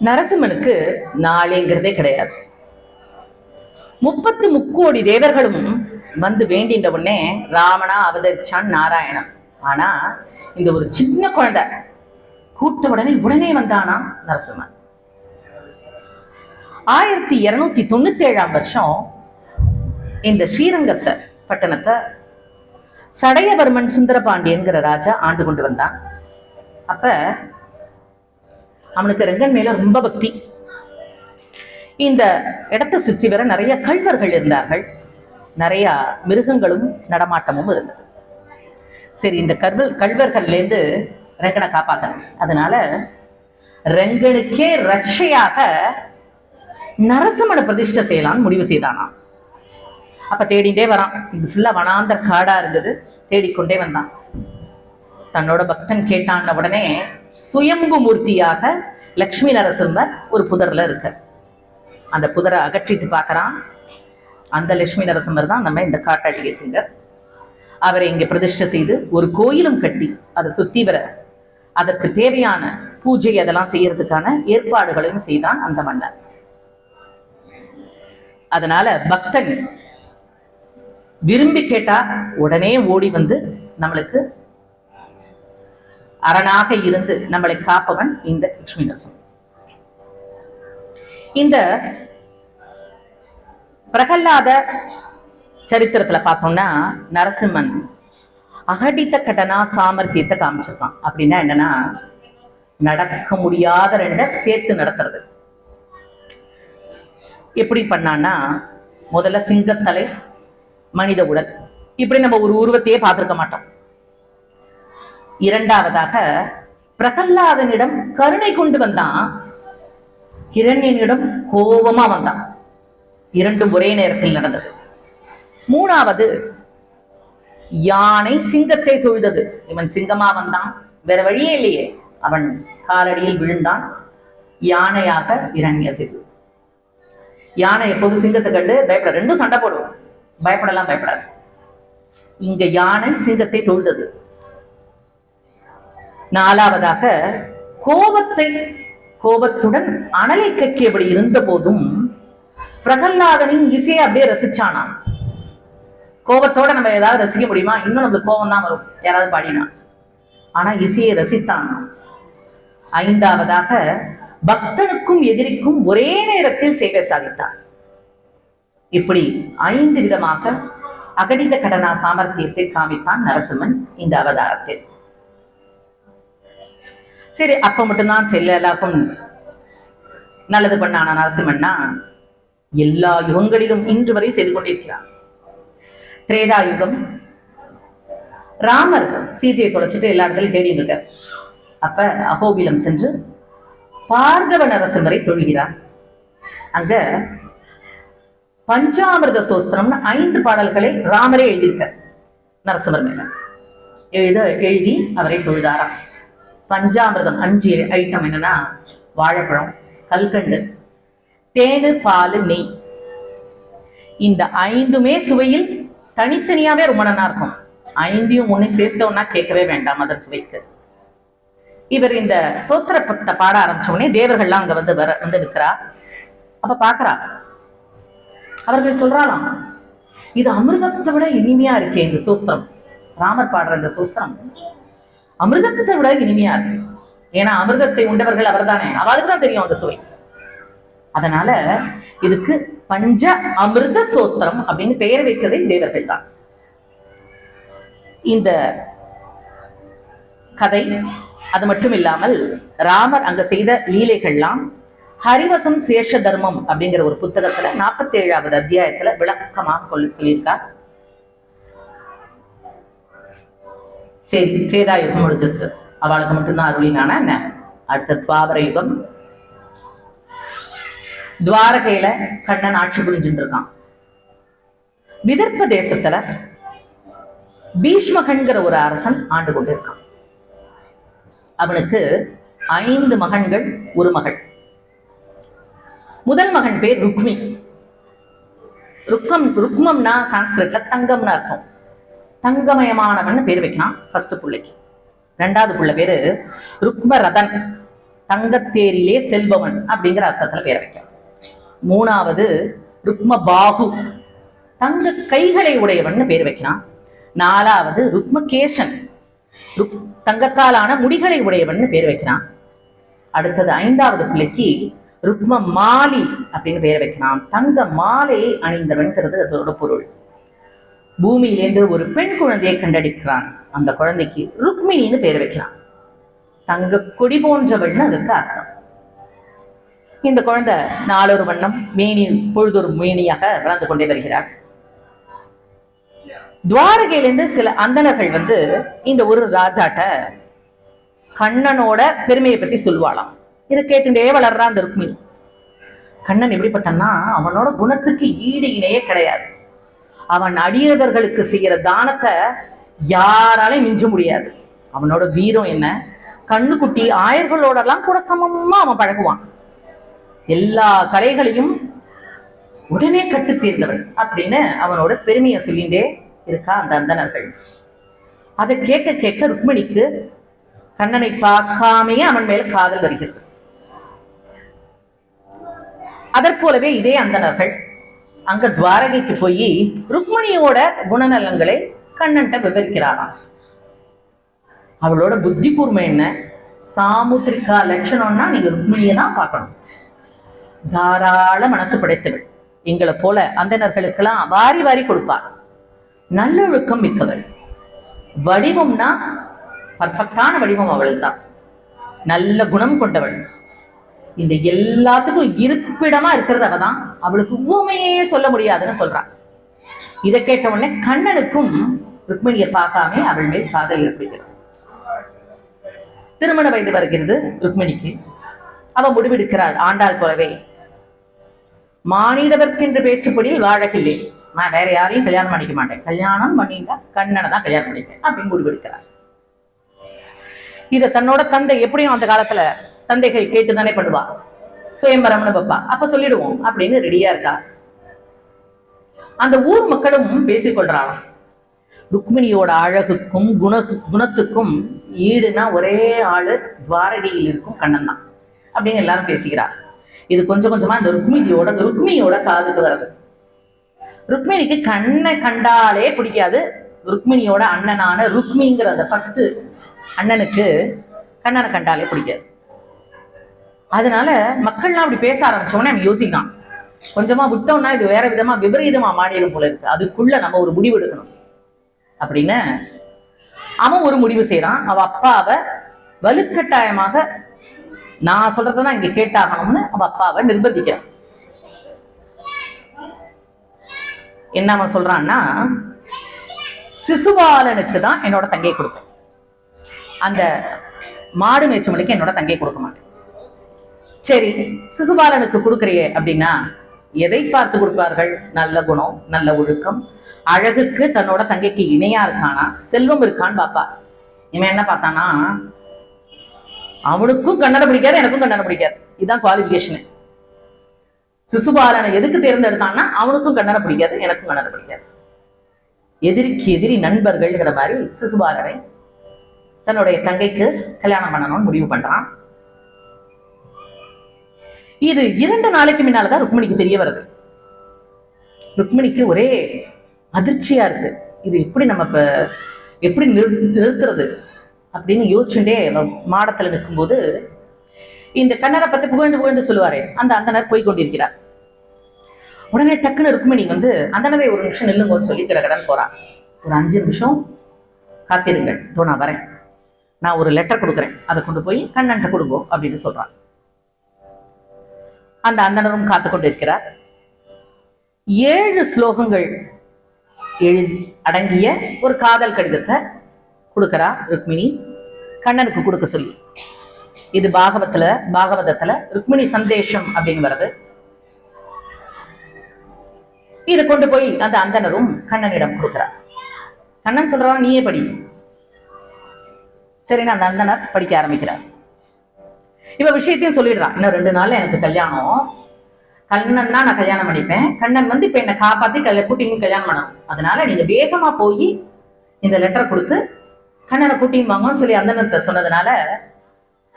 நரசிம்மனுக்கு நாளேங்கிறதே கிடையாது. முப்பத்து முக்கோடி தேவர்களும் வந்து வேண்டின்ற உடனே ராமனா அவதரிச்சான் நாராயணன் ஆனா இந்த ஒரு சின்ன குழந்தை கூட்ட உடனே உடனே வந்தானா நரசிம்மன். ஆயிரத்தி இருநூத்தி தொண்ணூத்தி ஏழாம் வருஷம் இந்த ஸ்ரீரங்கத்தை பட்டணத்தை சடையவர்மன் சுந்தரபாண்டியன்கிற ராஜா ஆண்டு கொண்டு வந்தான். அப்ப அவனுக்கு ரெங்கன் மேல ரொம்ப பக்தி. இந்த இடத்தை சுற்றி வர நிறைய கல்வர்கள் இருந்தார்கள். நிறைய மிருகங்களும் நடமாட்டமும் இருந்தது. சரி இந்த கல்வ கல்வர்கள்லேருந்து ரெங்கனை காப்பாத்தணும். அதனால ரெங்கனுக்கே ரட்சையாக நரசிம்மனை பிரதிஷ்டை செய்யலாம்னு முடிவு செய்தானாம். அப்ப தேடிண்டே வரான். இது ஃபுல்லா வனாந்தர் காடா இருந்தது. தேடிக்கொண்டே வந்தான். தன்னோட பக்தன் கேட்டான்ன உடனே சுயம்பு மூர்த்தியாக லக்ஷ்மி நரசிம்மர் ஒரு புதர்ல இருக்க அந்த புதரை அகற்றிட்டு பார்க்குறான். அந்த லட்சுமி நரசிம்மர் தான் நம்ம இந்த காட்டாட்டிய சிங்கர். அவரை இங்கே பிரதிஷ்டை செய்து ஒரு கோயிலும் கட்டி அதை சுத்தி வர அதற்கு தேவையான பூஜை அதெல்லாம் செய்யறதுக்கான ஏற்பாடுகளையும் செய்தான் அந்த மன்னன் அதனால பக்தன் விரும்பி கேட்டா உடனே ஓடி வந்து நம்மளுக்கு அரணாக இருந்து நம்மளை காப்பவன் இந்த லட்சுமி நரசிம்மன். இந்த பிரகல்லாத சரித்திரத்துல பார்த்தோம்னா நரசிம்மன் அகடித்த கடனா சாமர்த்தியத்தை காமிச்சிருக்கான். அப்படின்னா என்னன்னா நடக்க முடியாத ரெண்ட சேர்த்து நடத்துறது. எப்படி பண்ணான்னா முதல்ல சிங்கத்தலை மனித உடல். இப்படி நம்ம ஒரு உருவத்தையே பார்த்திருக்க மாட்டோம். இரண்டாவதாக பிரகல்லாதனிடம் கருணை கொண்டு வந்தான் கிரண்யனிடம் கோபமா வந்தான் இரண்டும் ஒரே நேரத்தில் நடந்தது. மூணாவது யானை சிங்கத்தை தொழுதது. இவன் சிங்கமா வந்தான். வேற வழியே இல்லையே. அவன் காலடியில் விழுந்தான். யானையாக இரண்யசிது யானை எப்போது சிங்கத்தை கண்டு பயப்பட ரெண்டும் சண்டை போடும் பயப்படலாம் பயப்படாது. இங்க யானை சிங்கத்தை தொழுதது. நாலாவதாக கோபத்தை கோபத்துடன் அனலை கக்கியபடி இருந்த போதும் பிரகல்லாதனின் இசையை அப்படியே ரசிச்சானாம். கோபத்தோட நம்ம ஏதாவது ரசிக்க முடியுமா? இன்னும் நம்மளுக்கு கோபம் தான் வரும். யாராவது பாடினா. ஆனா இசையை ரசித்தான் ஐந்தாவதாக பக்தனுக்கும் எதிரிக்கும் ஒரே நேரத்தில் சேவை சாதித்தார். இப்படி ஐந்து விதமாக அகடித கடனா சாமர்த்தியத்தை காமித்தான் நரசிம்மன் இந்த அவதாரத்தில். சரி அப்ப மட்டும்தான் செல்ல எல்லாருக்கும் நல்லது பண்ணானா நரசிம்மன்னா எல்லா யுகங்களிலும் இன்று வரை செய்து கொண்டிருக்கிறான் திரேதா யுகம் ராமர் சீதையை தொலைச்சிட்டு எல்லா இடத்துலையும் தேடி இருக்கார். அப்ப அகோபிலம் சென்று பார்கவ நரசிம்மரை தொழுகிறார். அங்க பஞ்சாமிரத சோஸ்திரம்னு ஐந்து பாடல்களை ராமரே எழுதியிருக்கார் நரசிம்மர் மேல. எழுத எழுதி அவரை தொழுதாராம். பஞ்சாமிர்தம் அஞ்சு ஐட்டம் என்னன்னா வாழைப்பழம் கல்கண்டு தேனு பால் நெய். இந்த ஐந்துமே சுவையில் தனித்தனியாவே ரொம்ப நல்லா இருக்கும். ஐந்தையும் ஒண்ணு சேர்த்தோம்னா கேட்கவே வேண்டாம் அதன் சுவைக்கு. இவர் இந்த சோஸ்திரப்பட்ட பாட ஆரம்பிச்ச உடனே தேவர்கள்லாம் அங்க வந்து வர வந்து இருக்கிறா அப்ப பாக்குறா அவர்கள் சொல்றாளாம் இது அமிர்தத்தை விட இனிமையா இருக்கே இந்த சூஸ்திரம். ராமர் பாடுற இந்த சூஸ்திரம். அமிர்தத்தை விட இனிமையா இருக்கு. ஏன்னா அமிர்தத்தை உண்டவர்கள் அவர்தானே. அவளுக்கு தான் தெரியும் அந்த சுவை. அதனால இதுக்கு பஞ்ச அமிர்த சோஸ்திரம் அப்படின்னு பெயர் வைக்கிறதே தேவர்கள் தான். இந்த கதை அது மட்டும் இல்லாமல் ராமர் அங்க செய்த லீலைகள்லாம் ஹரிவசம் சேஷ தர்மம் அப்படிங்கிற ஒரு புத்தகத்துல நாற்பத்தி ஏழாவது அத்தியாயத்துல விளக்கமாக கொள்ள சொல்லியிருக்கார். சே சேதா யுகம் முடிஞ்சிருக்கு. அவளுக்கு மட்டும்தான் அருளினானா என்ன? அடுத்த துவாபர யுகம். துவாரகையில கண்ணன் ஆட்சி புரிஞ்சுட்டு இருக்கான். விதர்ப்ப தேசத்துல பீஷ்மகன்கிற ஒரு அரசன் ஆண்டு கொண்டிருக்கான். அவனுக்கு ஐந்து மகன்கள் ஒரு மகள். முதல் மகன் பேர் ருக்மி. ருக்கம் ருக்மம்னா சான்ஸ்கிரிட்ல தங்கம்னு அர்த்தம். தங்கமயமானவன் பேர் வைக்கலாம் ஃபர்ஸ்ட் பிள்ளைக்கு. ரெண்டாவது புள்ள பேரு ருக்மரதன் தங்கத்தேரிலே செல்பவன் அப்படிங்கிற அர்த்தத்துல பேர் வைக்கலாம். மூணாவது ருக்ம பாகு தங்க கைகளை உடையவன் பேர் வைக்கலாம். நாலாவது ருக்மகேசன் ருக் தங்கத்தாலான முடிகளை உடையவன் பேர் வைக்கிறான் அடுத்தது ஐந்தாவது பிள்ளைக்கு ருக்ம மாலி அப்படின்னு பேர் வைக்கலாம். தங்க மாலை அணிந்தவன்கிறது அதோட பொருள். பூமியிலேருந்து ஒரு பெண் குழந்தையை கண்டடிக்கிறான். அந்த குழந்தைக்கு ருக்மிணின்னு பேர் வைக்கிறான் தங்க கொடி போன்றவள்னு அதுக்கு அர்த்தம். இந்த குழந்தை நாளொரு வண்ணம் மேனி பொழுதொரு மேனியாக வளர்ந்து கொண்டே வருகிறார் துவாரகையிலிருந்து சில அந்தணர்கள் வந்து இந்த ஒரு ராஜாட்ட கண்ணனோட பெருமையை பத்தி சொல்லுவாளாம். இதை கேட்டுட்டே வளர்றா அந்த ருக்மிணி. கண்ணன் எப்படிப்பட்டன்னா அவனோட குணத்துக்கு ஈடு இணையே கிடையாது. அவன் அடியவர்களுக்கு செய்யற தானத்தை யாராலையும் மிஞ்ச முடியாது. அவனோட வீரம் என்ன? கண்ணுக்குட்டி ஆயர்களோடலாம் கூட சமமா அவன் பழகுவான். எல்லா கலைகளையும் உடனே கட்டு தீர்ந்தவன் அப்படின்னு அவனோட பெருமையை சொல்லிட்டே இருக்கா அந்த அந்தணர்கள். அதை கேட்க கேட்க ருக்மிணிக்கு கண்ணனை பார்க்காமையே அவன் மேல காதல் வருகிறது. அதற்போலவே இதே அந்தணர்கள். அங்க துவாரகைக்கு போய் ருக்மிணியோட குணநலங்களை கண்ணன்ட்ட விவரிக்கிறாராம் அவளோட புத்தி கூர்மை என்ன? சாமுத்திரிகா லட்சணம்னா நீங்க ருக்மிணியை தான் பார்க்கணும். தாராள மனசு படைத்தவள். எங்களை போல அந்தனர்களுக்கெல்லாம் வாரி வாரி கொடுப்பார் நல்லொழுக்கம் மிக்கவள். வடிவம்னா பர்ஃபெக்டான வடிவம் அவள் தான் நல்ல குணம் கொண்டவள். இந்த எல்லாத்துக்கும் இருப்பிடமா இருக்கிறது அவ தான் அவளுக்கு உவமையே சொல்ல முடியாதுன்னு சொல்றான் இதை கேட்ட உடனே கண்ணனுக்கும் ருக்மிணியை பார்க்காம அவள் மேல் காதல் ஏற்படுகிறது. திருமண வயது வருகிறது ருக்மிணிக்கு. அவ முடிவெடுக்கிறாள் ஆண்டாள் போலவே. மானிடவர்க்கென்று பேச்சுப்படி வாழகில்லை நான் வேற யாரையும் கல்யாணம் பண்ணிக்க மாட்டேன். கல்யாணம் பண்ணிட்டா கண்ணனை தான் கல்யாணம் பண்ணிப்பேன் அப்படின்னு முடிவெடுக்கிறார் இத தன்னோட தந்தை எப்படியும் அந்த காலத்துல தந்தைகள் கேட்டு தானே பண்ணுவா? சுயம்பரம்னு வைப்பா. அப்ப சொல்லிடுவோம். அப்படின்னு ரெடியா இருக்கா? அந்த ஊர் மக்களும் பேசிக்கொள்றாளாம் ருக்மிணியோட அழகுக்கும் குண குணத்துக்கும் ஈடுனா ஒரே ஆளு துவாரகையில் இருக்கும் கண்ணன் தான். அப்படின்னு எல்லாரும் பேசிக்கிறார் இது கொஞ்சம் கொஞ்சமா அந்த ருக்மிணியோட ருக்மிணியோட காதுக்கு வருது ருக்மிணிக்கு கண்ணை கண்டாலே பிடிக்காது. ருக்மிணியோட அண்ணனான ருக்மிங்கிற அந்த ஃபர்ஸ்ட் அண்ணனுக்கு கண்ணனை கண்டாலே பிடிக்காது. அதனால மக்கள்லாம் அப்படி பேச ஆரம்பிச்ச நம்ம யோசிக்கலாம். கொஞ்சமா விட்டோம்னா இது வேற விதமா விபரீதமா மாறிடும் போல இருக்கு. அதுக்குள்ள நம்ம ஒரு முடிவு எடுக்கணும். அப்படின்னு அவன் ஒரு முடிவு செய்யறான் அவ அப்பாவை வலுக்கட்டாயமாக நான் சொல்றதான் இங்க கேட்டாகணும்னு அவ அப்பாவை நிர்பந்திக்கிறான். என்ன அவன் சொல்றான்னா சிசுபாலனுக்கு தான் என்னோட தங்கை கொடுப்பேன். அந்த மாடு மேய்ச்சமலுக்கு என்னோட தங்கை கொடுக்க மாட்டேன். சரி சிசுபாலனுக்கு கொடுக்குறியே அப்படின்னா எதை பார்த்து கொடுப்பார்கள்? நல்ல குணம் நல்ல ஒழுக்கம். அழகுக்கு தன்னோட தங்கைக்கு இணையா இருக்கானா? செல்வம் இருக்கான்னு பாப்பா. இவன் என்ன பார்த்தானா? அவனுக்கும் கண்ணனை பிடிக்காது எனக்கும் கண்ணனை பிடிக்காது. இதுதான் குவாலிபிகேஷனு சிசுபாலனை எதுக்கு தேர்ந்தெடுத்தான்னா அவனுக்கும் கண்ணனை பிடிக்காது எனக்கும் கண்ணனை பிடிக்காது. எதிரிக்கு எதிரி நண்பர்கள்ங்கிற மாதிரி சிசுபாலனை தன்னுடைய தங்கைக்கு கல்யாணம் பண்ணணும்னு முடிவு பண்றான். இது இரண்டு நாளைக்கு முன்னாலதான் ருக்மிணிக்கு தெரிய வருது. ருக்மிணிக்கு ஒரே அதிர்ச்சியா இருக்கு. இது எப்படி நம்ம இப்ப எப்படி நிறு நிறுத்துறது அப்படின்னு யோசிச்சுட்டே அவ மாடத்துல நிற்கும்போது இந்த கண்ணரை பத்தி புகழ்ந்து புகழ்ந்து சொல்லுவாரே அந்த அந்தனர் போய் கொண்டிருக்கிறார். உடனே டக்குன்னு ருக்மிணி வந்து அந்தனரை ஒரு நிமிஷம் நில்லுங்கன்னு சொல்லி கிடக்கடன் போறா ஒரு அஞ்சு நிமிஷம் காத்திருங்கள். தோ நான் வரேன். நான் ஒரு லெட்டர் கொடுக்குறேன். அதை கொண்டு போய் கண்ணன்ட்ட கொடுங்கோ அப்படின்னு சொல்றான். அந்த அந்தனரும் காத்து கொண்டிருக்கிறார் ஏழு ஸ்லோகங்கள் எழுதி அடங்கிய ஒரு காதல் கடிதத்தை கொடுக்கறா ருக்மிணி. கண்ணனுக்கு கொடுக்க சொல்லி. இது பாகவத்துல பாகவதத்துல ருக்மிணி சந்தேஷம் அப்படின்னு வருது. இதை கொண்டு போய் அந்த அந்தனரும் கண்ணனிடம் கொடுக்கிறார் கண்ணன் சொல்றான் நீயே படி. சரின்னு அந்த அந்தனர் படிக்க ஆரம்பிக்கிறார். இவ விஷயத்தையும் சொல்லிடுறான் இன்னும் ரெண்டு நாள்ல எனக்கு கல்யாணம். கண்ணன் தான் நான் கல்யாணம் பண்ணிப்பேன். கண்ணன் வந்து இப்ப என்னை காப்பாத்தி கல்ய கூட்டின்னு கல்யாணம் பண்ணணும் அதனால நீங்க வேகமா போய் இந்த லெட்டர் கொடுத்து கண்ணனை கூட்டின்னு வாங்கன்னு சொல்லி அந்தனத்தை சொன்னதுனால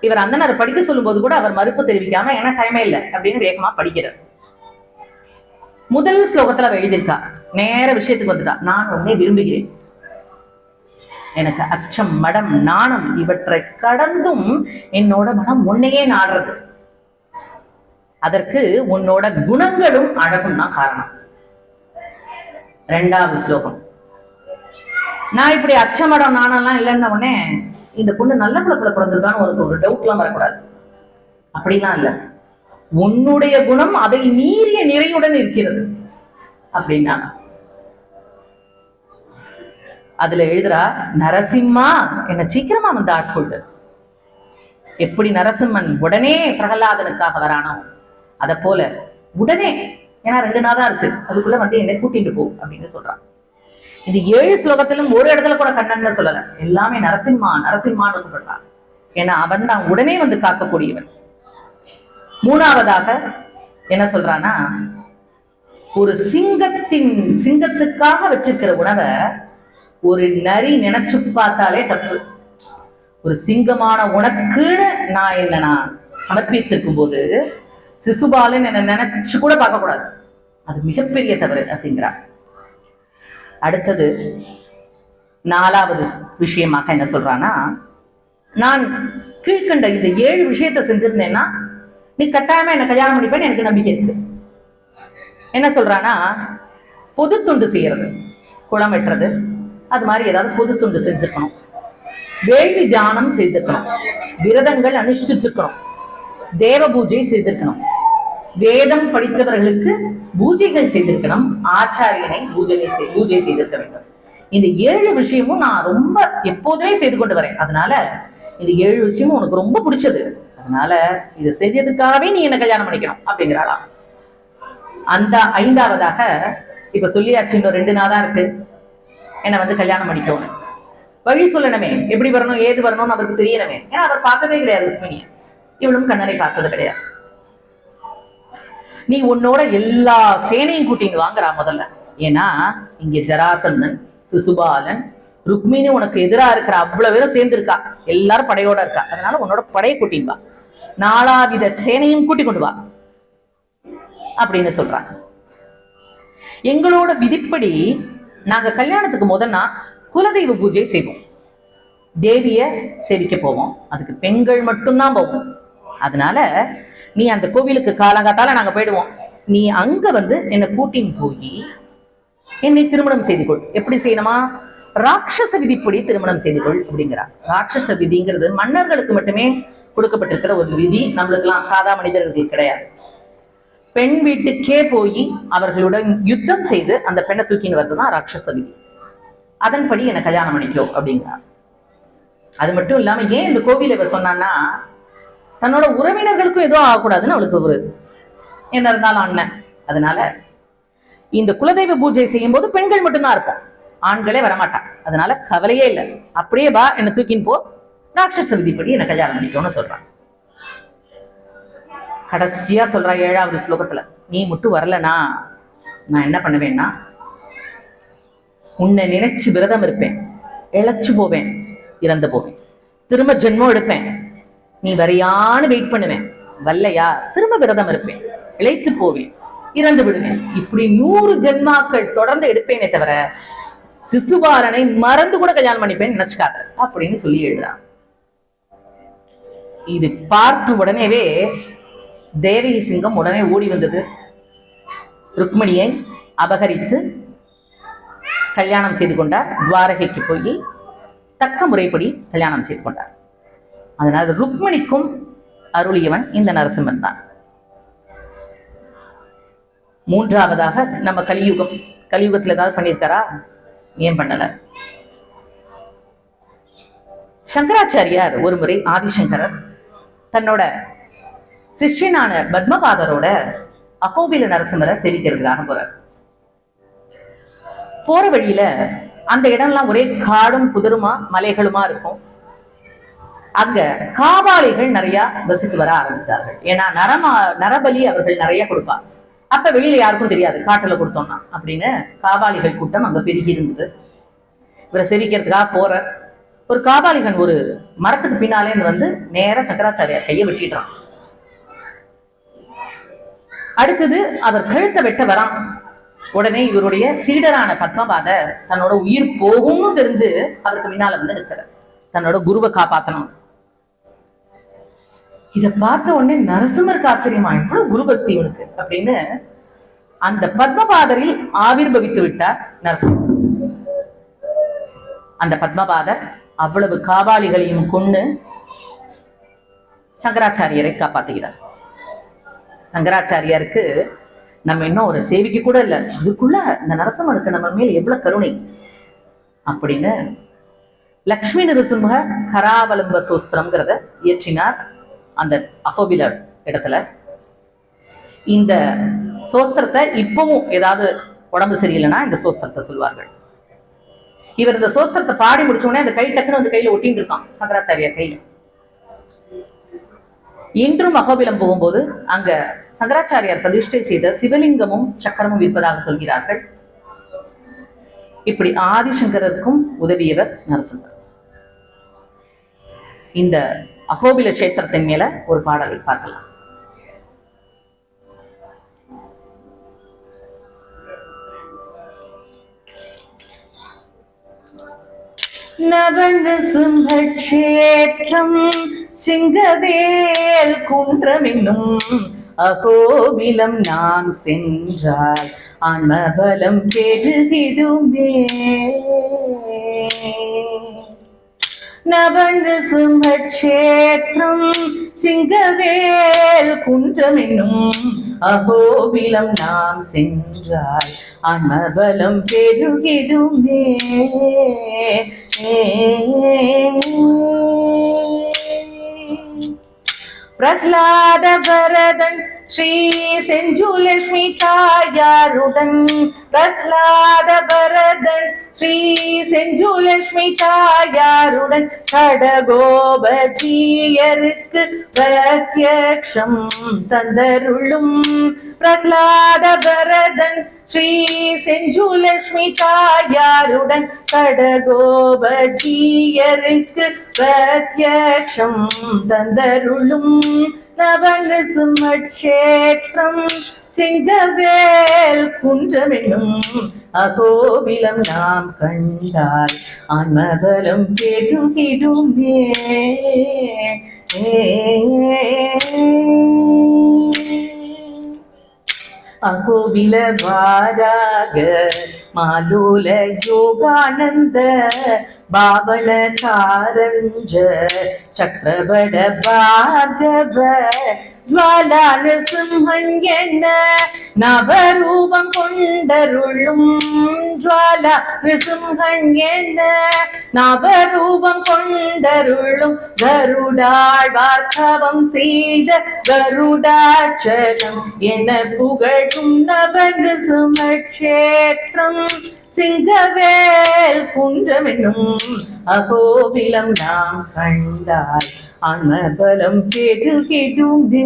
இவர் அந்தனர் படிக்க சொல்லும்போது கூட அவர் மறுப்பு தெரிவிக்காம ஏன்னா டைமே இல்லை அப்படின்னு வேகமா படிக்கிறார். முதல் ஸ்லோகத்துல அவ எழுதியிருக்கா. நேர விஷயத்துக்கு வந்துட்டா. நான் உன்னை விரும்புகிறேன். எனக்கு அச்சம் மடம் நாணம் இவற்றை கடந்தும் என்னோட மனம் உன்னையே நாடுறது. அதற்கு உன்னோட குணங்களும் அழகும் தான் காரணம். ரெண்டாவது ஸ்லோகம். நான் இப்படி அச்சமடம் நாணம்லாம் இல்லைன்ன உடனே இந்த பொண்ணு நல்ல குளத்துல பிறந்திருக்கான்னு ஒரு ஒரு டவுட்லாம் வரக்கூடாது. அப்படிலாம் இல்ல. உன்னுடைய குணம் அதை மீறிய நிறையுடன் இருக்கிறது. அப்படின்னா அதுல எழுதுறா நரசிம்மா என்ன சீக்கிரமா வந்து ஆட்கொண்டு எப்படி நரசிம்மன் உடனே பிரகலாதனுக்காக வரானோ அத போல உடனே ஏன்னா ரெண்டு நாள் தான் இருக்கு அதுக்குள்ள வந்து என்னை கூட்டிட்டு போ அப்படின்னு சொல்றான் இந்த ஏழு ஸ்லோகத்திலும் ஒரு இடத்துல கூட கண்ணன் சொல்லல. எல்லாமே நரசிம்மா நரசிம்மான்னு கூப்பிடுறான் ஏன்னா அவன் தான் உடனே வந்து காக்கக்கூடியவன். மூணாவதாக என்ன சொல்றான்னா ஒரு சிங்கத்தின் சிங்கத்துக்காக வச்சிருக்கிற உணவை ஒரு நரி நினைச்சு பார்த்தாலே தப்பு. ஒரு சிங்கமான உனக்குன்னு நான் என்ன நான் சமர்ப்பித்திருக்கும் போது சிசுபாலன் என்னை நினைச்சு கூட பார்க்கக்கூடாது. அது மிகப்பெரிய தவறு அப்படிங்கிறா அடுத்தது நாலாவது விஷயமாக என்ன சொல்றான்னா நான் கீழ்கண்ட இந்த ஏழு விஷயத்தை செஞ்சிருந்தேன்னா நீ கட்டாயமா என்ன கல்யாணம் பண்ணிப்பேன்னு எனக்கு நம்பிக்கை இருக்கு. என்ன சொல்றானா பொது தொண்டு செய்யறது குளம் வெட்டுறது அது மாதிரி ஏதாவது பொது துண்டு செஞ்சிருக்கணும். வேள்வி தியானம் செய்திருக்கணும். விரதங்கள் அனுஷ்டிச்சிருக்கணும். தேவ பூஜை செய்திருக்கணும். வேதம் படித்தவர்களுக்கு பூஜைகள் செய்திருக்கணும். ஆச்சாரியனை பூஜை பூஜை செய்திருக்க வேண்டும். இந்த ஏழு விஷயமும் நான் ரொம்ப எப்போதுமே செய்து கொண்டு வரேன். அதனால இந்த ஏழு விஷயமும் உனக்கு ரொம்ப பிடிச்சது. அதனால இதை செய்ததுக்காகவே நீ என்ன கல்யாணம் பண்ணிக்கணும் அப்படிங்கிறாளா அந்த ஐந்தாவதாக இப்ப சொல்லியாச்சு இன்னும் ரெண்டு நாள் தான் இருக்கு. என்னை வந்து கல்யாணம் பண்ணிக்கணும் வழி சொல்லணுமே. எப்படி வரணும் ஏது வரணும்னு அவருக்கு தெரியணுமே. ஏன்னா அவர் பார்த்ததே கிடையாது ருக்மிணியை இவளும் கண்ணனை பார்த்தது கிடையாது. நீ உன்னோட எல்லா சேனையும் கூட்டிட்டு வாங்குறா முதல்ல. ஏன்னா இங்க ஜராசந்தன் சிசுபாலன் ருக்மிணி உனக்கு எதிரா இருக்கிற அவ்வளவு பேரும் சேர்ந்திருக்கா. எல்லாரும் படையோட இருக்கா. அதனால உன்னோட படையை கூட்டிட்டு வா. நாலாவித சேனையும் கூட்டி கொண்டு வா. அப்படின்னு சொல்றாங்க. எங்களோட விதிப்படி நாங்க கல்யாணத்துக்கு முதன்னா குலதெய்வ பூஜை செய்வோம். தேவிய சேவிக்க போவோம். அதுக்கு பெண்கள் மட்டும்தான் போவோம். அதனால நீ அந்த கோவிலுக்கு காலங்காத்தால நாங்க போயிடுவோம். நீ அங்க வந்து என்னை கூட்டின்னு போய் என்னை திருமணம் செய்து கொள். எப்படி செய்யணுமா? ராட்சச விதிப்படி திருமணம் செய்து கொள் அப்படிங்கிறார் ராட்சச விதிங்கிறது மன்னர்களுக்கு மட்டுமே கொடுக்கப்பட்டிருக்கிற ஒரு விதி. நம்மளுக்கெல்லாம் சாதா மனிதர்களுக்கு கிடையாது. பெண் வீட்டுக்கே போய் அவர்களுடன் யுத்தம் செய்து அந்த பெண்ணை தூக்கின்னு வர்றதுதான் ராட்சசதி அதன்படி என்னை கல்யாணம் பண்ணிக்கோ அப்படிங்கிறார். அது மட்டும் இல்லாம ஏன் இந்த கோவில இவர் சொன்னான்னா தன்னோட உறவினர்களுக்கும் எதுவும் ஆகக்கூடாதுன்னு அவளுக்கு ஒரு என்ன இருந்தாலும் அண்ணன் அதனால இந்த குலதெய்வ பூஜை செய்யும் போது பெண்கள் மட்டும்தான் இருப்போம் ஆண்களே வரமாட்டான் அதனால கவலையே இல்லை. அப்படியே வா என்னை தூக்கின்னு போ. ராட்சச விதிப்படி என்னை கல்யாணம் பண்ணிக்கோன்னு சொல்றான். கடைசியா சொல்றா ஏழாவது ஸ்லோகத்துல நீ மட்டும் வரலனா நான் என்ன பண்ணுவேன்னா உன்னை நினைச்சு விரதம் இருப்பேன் இழைச்சு போவேன் இறந்து போவேன். திரும்ப ஜென்மம் எடுப்பேன். நீ வரையான்னு வெயிட் பண்ணுவேன். வல்லையா? திரும்ப விரதம் இருப்பேன். இழைத்து போவேன் இறந்து விடுவேன். இப்படி நூறு ஜென்மாக்கள் தொடர்ந்து எடுப்பேனே தவிர சிசுபாரனை மறந்து கூட கல்யாணம் பண்ணிப்பேன் நினைச்சுக்காத அப்படின்னு சொல்லி எழுதுறான். இது பார்த்த உடனேவே தேவகி சிங்கம் உடனே ஓடி வந்தது. ருக்மிணியை அபகரித்து கல்யாணம் செய்து கொண்டார். துவாரகைக்கு போய் தக்க முறைப்படி கல்யாணம் செய்து கொண்டார். அதனால் ருக்மிணிக்கும் அருளியவன் இந்த நரசிம்மன் தான். மூன்றாவதாக நம்ம கலியுகம் கலியுகத்தில் ஏதாவது பண்ணியிருக்காரா? ஏன் பண்ணல? சங்கராச்சாரியார் ஒரு முறை ஆதிசங்கரர் தன்னோட சிஷ்யனான பத்மபாதரோட அகோபில நரசிம்மரை சேவிக்கிறதுக்காக போறார். போற வழியில அந்த இடம்லாம் ஒரே காடும் புதருமா மலைகளுமா இருக்கும். அங்க காபாலிகள் நிறைய வசித்து வர ஆரம்பித்தார்கள். ஏன்னா நரமா நரபலி அவர்கள் நிறைய கொடுப்பார் அப்ப வெளியில யாருக்கும் தெரியாது காட்டுல கொடுத்தோம்னா அப்படின்னு காபாளிகள் கூட்டம் அங்க பெருகி இருந்தது. இவரை செவிக்கிறதுக்காக போற ஒரு காபாலிகன் ஒரு மரத்துக்கு பின்னாலே இருந்து வந்து நேர சங்கராச்சாரியார் கையை வெட்டிடுறான். அடுத்தது அவர் கழுத்தை வெட்ட வரான். உடனே இவருடைய சீடரான பத்மபாத தன்னோட உயிர் போகும்னு தெரிஞ்சு அவருக்கு முன்னால வந்து நிற்கிறார். தன்னோட குருவை காப்பாத்தணும். இத பார்த்த உடனே நரசிம்மருக்கு ஆச்சரியமா இவ்வளவு குருபக்தி இவனுக்கு அப்படின்னு அந்த பத்மபாதரில் ஆவிர்பவித்து விட்டார் நரசிம்மர். அந்த பத்மபாதர் அவ்வளவு காபாலிகளையும் கொண்டு சங்கராச்சாரியரை காப்பாத்துகிறார் சங்கராச்சாரியாருக்கு நம்ம இன்னும் ஒரு சேவிக்கு கூட இல்லை. அதுக்குள்ள இந்த நரசிம்மனுக்கு நம்ம மேல் எவ்வளவு கருணை? அப்படின்னு லக்ஷ்மி நரசிம்ம கராவலம்ப சூஸ்திரம்ங்கிறத இயற்றினார் அந்த அகோபில இடத்துல. இந்த சோஸ்திரத்தை இப்பவும் ஏதாவது உடம்பு சரியில்லைன்னா இந்த சோஸ்திரத்தை சொல்வார்கள். இவர் இந்த சோஸ்திரத்தை பாடி முடிச்சோடனே அந்த கை டக்குன்னு வந்து கையில ஒட்டிட்டு இருக்கான் சங்கராச்சாரியார் கையில. இன்றும் அகோபிலம் போகும்போது அங்க சங்கராச்சாரியார் பிரதிஷ்டை செய்த சிவலிங்கமும் சக்கரமும் இருப்பதாக சொல்கிறார்கள். இப்படி ஆதிசங்கரருக்கும் உதவியவர் நரசிம்மர். இந்த அகோபில கஷேத்திரத்தின் மேல ஒரு பாடலை பார்க்கலாம். நவநசிம்மக்ஷேத்திரம் சிங்கவேல் குன்றமென்னும் அகோபிலம் நான் சென்றால் ஆன்மபலம் பெருகிடுமே சிம்மக்ஷேத்திரம் சிங்கவேல் குன்றமென்னும் அகோபிலம் நாம் சென்றால் ஆன்மபலம் பெருகிடுமே பிரகலாத பரதன் ஸ்ரீ செஞ்சுலட்சுமி தாயாருடன் பிரகலாத பரதன் ஸ்ரீ செஞ்சுலட்சுமி தாயாருடன் கடகோபஜீயருக்கு பிரத்யக்ஷம் தந்தருளும். பிரகலாத பரதன் ஸ்ரீ செஞ்சுலட்சுமி தாயாருடன் கடகோபஜீயருக்கு பிரத்யக்ஷம் தந்தருளும். நவநசிம்மக்ஷேத்திரம் செய்தவேல் குன்றமென்னும் அகோபிலம் நாம் கண்டால் ஆன்மபலம் பெருகிடுமே அகோபில வாராக மாலூல யோகானந்த பாவன காரஞ்ச சக்கரபட பார்கவ ஜுவாலான சிம்மன் நவரூபம் கொண்டருளும் ஜுவாலா சிம்மன் நவரூபம் கொண்டருளும் கருடாள் வார்த்தவம் செய்த கருடாச்சலம். என புகழும் நவ சுமக்ஷேத்திரம் சிங்கவேல் குன்றமென்னும் அகோபிலம் நாம் கண்டால் அனபலம் பெருகிடுமே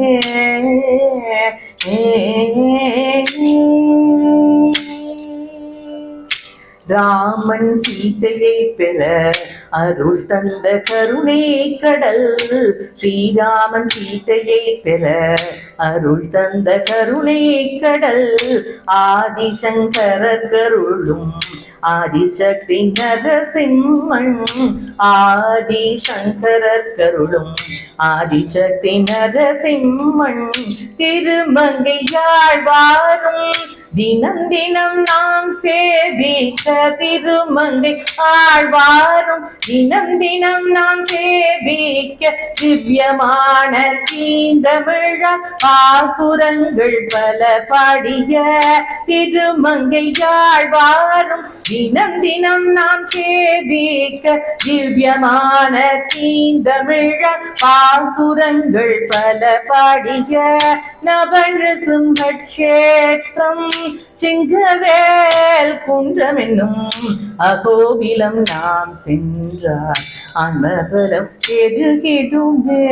ராமன் சீதையை பெற அருள் தந்த கருணை கடல். ஸ்ரீராமன் சீதையை பெற அருள் தந்த கருணை கடல் ஆதிசங்கர கருளும் ஆதிசக்தி நரசிம்மன் ஆதிசங்கரர் கருளும். ஆதிசக்தி நரசிம்மன் திருமங்கையாழ்வாரும். தினம் தினம் நாம் சேவிக்க திருமங்கை ஆழ்வாரும். தினம் தினம் நாம் சேவிக்க திவ்யமான தீந்தமிழா பாசுரங்கள் பல பாடிய திருமங்கை ஆழ்வாரும் தினம் தினம் நாம் சேவிக்க திவ்யமான தீந்தமிழ பாசுரங்கள் பல பாடிய நவன் சிம்மக்ஷேத்திரம் சிங்கவேல் குன்றம் என்னும் அகோவிலம் நாம் சென்றார் ஆன்மபலம் எதுகிடுமே